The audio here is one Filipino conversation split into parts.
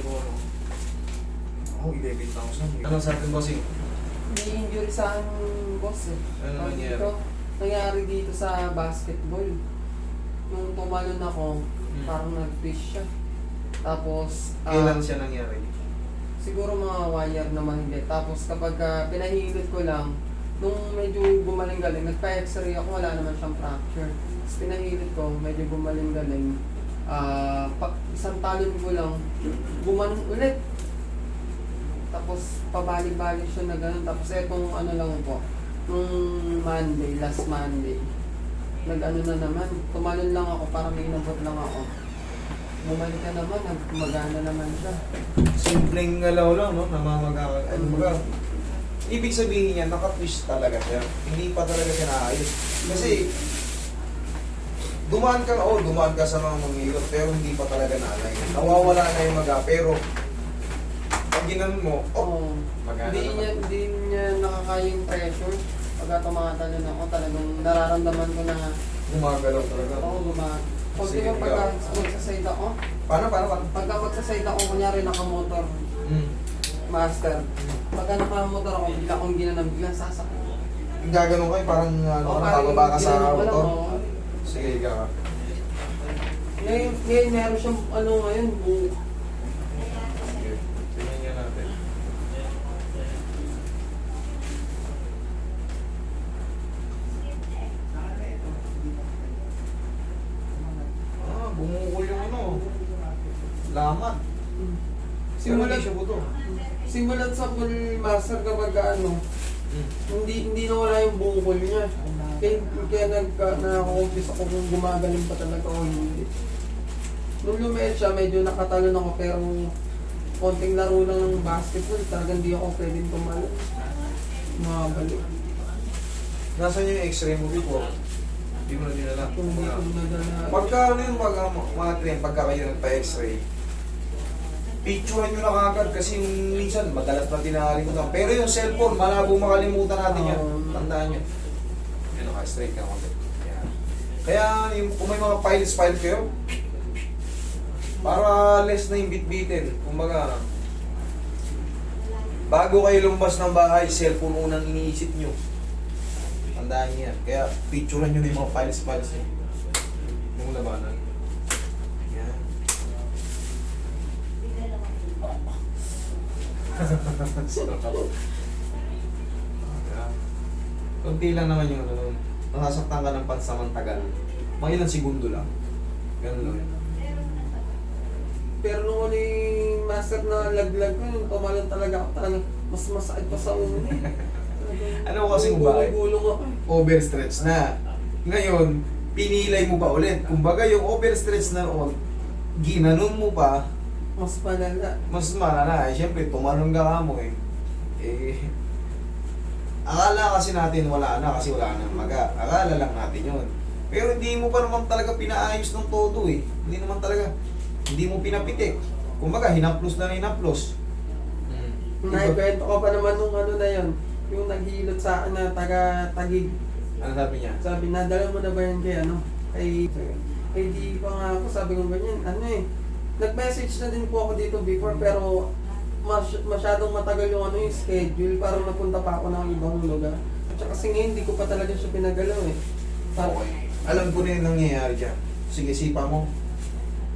ano. Ako, 11,000. Ano sa atin bossing? May injury sa akin, boss eh. Ano Tawag nangyari? dito, nangyari dito sa basketball. Nung tumalon ako, Hmm. parang nag-fish siya. Tapos, ah, Kailan siya nangyari? siguro mga wire na mahigit. Tapos kapag ah, pinahilot ko lang, nung medyo gumaling-galing, nagpa-x-ray ako, wala naman siyang fracture. Tapos pinahilot ko, medyo gumaling-galing. Ah, pag isang talon ko lang, gumanon ulit. Tapos pabalik-balik siya na gano'n. Tapos etong ano lang po, nung Monday, last Monday, nag-ano na naman, tumalon lang ako para may inabot lang ako. Bumalik ka naman, nagmagana naman siya. Simpleng galaw lang, no? Namamaga ka. Ano ba? Ibig sabihin niya, naka-twist talaga siya. Hindi pa talaga siya naayos. Kasi, dumaan ka, oh, dumaan ka sa mga manghilot, pero hindi pa talaga nalay. Nawawala na yung maga, pero, pag ginanon mo, oh, magana Hindi niya, naman. hindi niya nakakaya yung pressure. Pagka tumatalon ako, talagang nararamdaman ko na, Gumagalaw talaga. oo, guma. Pag di Sige, ba pagka ikaw. magsaside ako, Paano, paano, paano? pagka magsaside ako, kunyari nakamotor, Hmm. master, pagka nakamotor ako, bigla akong ginanang, bigla sasakit. Gaganon kayo, parang, ano, Oo, nakababa ka sa ko motor. oo. Sige, ikaw. Ngayon, ngayon meron siyang, ano ngayon, bu- Sige, tingnan niya natin. Ah, bumukol yung ano. Lamat. Pero simulat, simulat sa full master kapag ano, hindi hindi nawala yung bungkol niya. Kaya, kaya nag, na-confuse ako kung gumagaling pa talaga o hindi. Nung lumiit siya, medyo nakatalon ako pero konting laro lang ng basketball, talagang hindi ako pwedeng tumalon. Makabalik. Nasaan yung x-ray mo before? Hindi mo na dinala. Kung hindi ko nadala. Pagka ano yung mga, mga train, pagka kayo nagpa-x-ray, picturean nyo na kagad kasi minsan madalas na tinakalimutan. Pero yung cellphone, malabo makalimutan natin yan. Tandaan nyo. Yan, naka-straight ka naman. Yan. Kaya yung, kung may mga files-file kayo, para less na yung bit-bitin. Kumbaga, bago kayo lumabas ng bahay, cellphone unang iniisip nyo. Tandaan nyo yan. Kaya picturean nyo na yung mga files-files nyo. Yung labanan. Yan. Yan. Kunti lang naman yung ano. Nasasaktan ka ng pansamantagal. Mga ilang segundo lang. Ganun lang. Pero nung ano yung master na laglag ko, nung tumalon talaga ako, talagang mas masakit pa sa ulo. Ano kasi kung bakit? Overstretch na. Ngayon, pinilay mo pa ulit. Kumbaga yung overstretch na noon, ginanon mo pa, Mas palala. mas malala. Eh, Siyempre, tumalong ka ka mo eh. Eh, akala kasi natin wala na kasi wala nang maga. Akala lang natin yun. Pero hindi mo pa naman talaga pinaayos ng todo eh. Hindi naman talaga. Hindi mo pinapitik. Kumbaga, hinaplos na na hinaplos. Hmm. Naikwento ko pa naman nung ano na yun. Yung naghilot sa akin na taga-tagig. Ano sabi niya? Sabi, nadala mo na ba yan kay ano? Kay, kay di pa nga ako, sabi ko ganyan, ano eh. Nag-message na din po ako dito before pero mas, masyadong matagal yung ano yung schedule. Parang napunta pa ako ng ibang lugar. At saka kasi ngayon, hindi ko pa talaga siya pinagalaw eh. Parang, Okay. Alam ko na yung nangyayari dyan. Sige, sipa mo.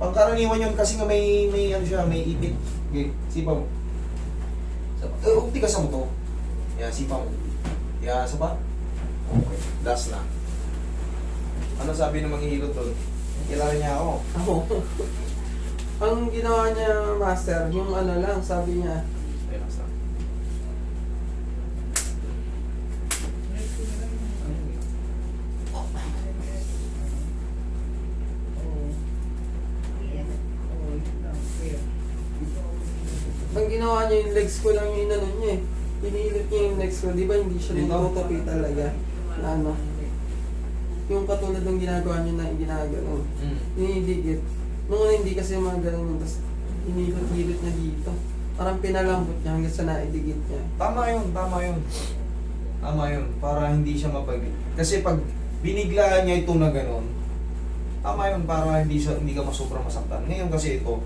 Pangkaraniwan yun kasi nga may, may ano siya, may ipit. Okay, sipa mo. Sa- Eh, ukti ka sa mo to. Yan, sipa mo. Yan, sa pa. Okay, last na. Ano sabi ng manghihilot doon? Kilala niya ako. Ako. Ang ginawa niya, master, yung ano lang, sabi niya, Ay, last na. ang ginawa niya yung legs ko lang yung inano niya eh. Pinilit niya yung legs ko, di ba hindi siya Dito? nagtutupi talaga. Na ano. Yung katulad ng ginagawa niya na ginagawa. Mm. Dinidikit. Una hindi kasi mga ganun yun, tapos hinilot-hilot niya dito. Parang pinalambot niya hanggang sa naidikit niya. Tama yun, tama yun. Tama yun, para hindi siya mapag... Kasi pag biniglaan niya ito na gano'n, tama yun, para hindi, siya, hindi ka masobrang masaktan. Ngayon kasi ito,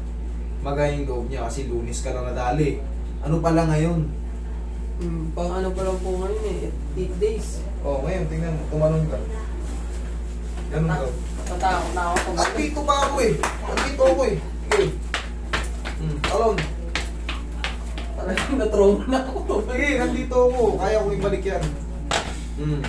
magayang loob niya kasi lunis ka na nadali. Ano pala ngayon? Hmm, pang ano pa lang po ngayon eh, 8 days. Oh, ngayon, tingnan mo, tumalon ka. Ganun ka. Natakot na ako. At dito pa ako eh. Andito ako eh. Sige. Hmm, talon. Talagang na-trauma na ako. Sige, nandito ako. Kaya ko ibalik yan. Hmm.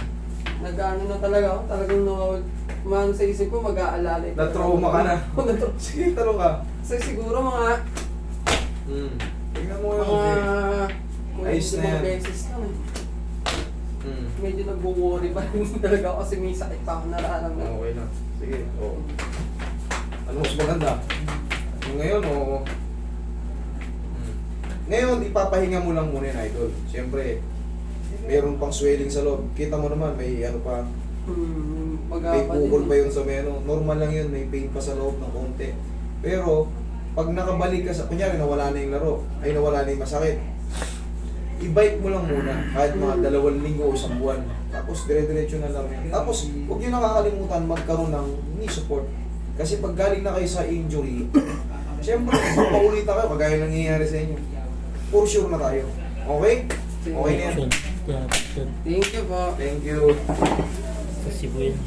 Nag-ano na talaga ako, talagang nawawag. Man sa isip ko, mag-aalala. ito. Na-trauma ka na. Sige, talon ka. So siguro mga, Hmm. Tingnan mo yung mga. Ayos na yan. beses na. Hmm. Medyo nag-worry pa rin talaga ako kasi may sakit pa ako nararamdaman. Okay na. Sige, oo. Ano mas maganda? Yung ngayon, oo. Hmm. Ngayon, ipapahinga mo lang muna yun, idol. Siyempre, meron pang swelling sa loob. Kita mo naman, may ano pa, Hmm, may bukol pa yun sa meno. Normal lang yun, may pain pa sa loob ng konti. Pero, pag nakabalik ka sa, kunyari nawala na yung laro, ay nawala na yung masakit, i-bike mo lang muna, kahit mga dalawang linggo o isang buwan. Tapos, dire-diretso na lang. Tapos, huwag nyo nakakalimutan magkaroon ng knee support. Kasi pag galing na kayo sa injury, siyempre, paulit kayo, kagaya nangyayari sa inyo. For sure na tayo. Okay? Okay na yan. Thank you po. Thank you. Sa Cebu yan.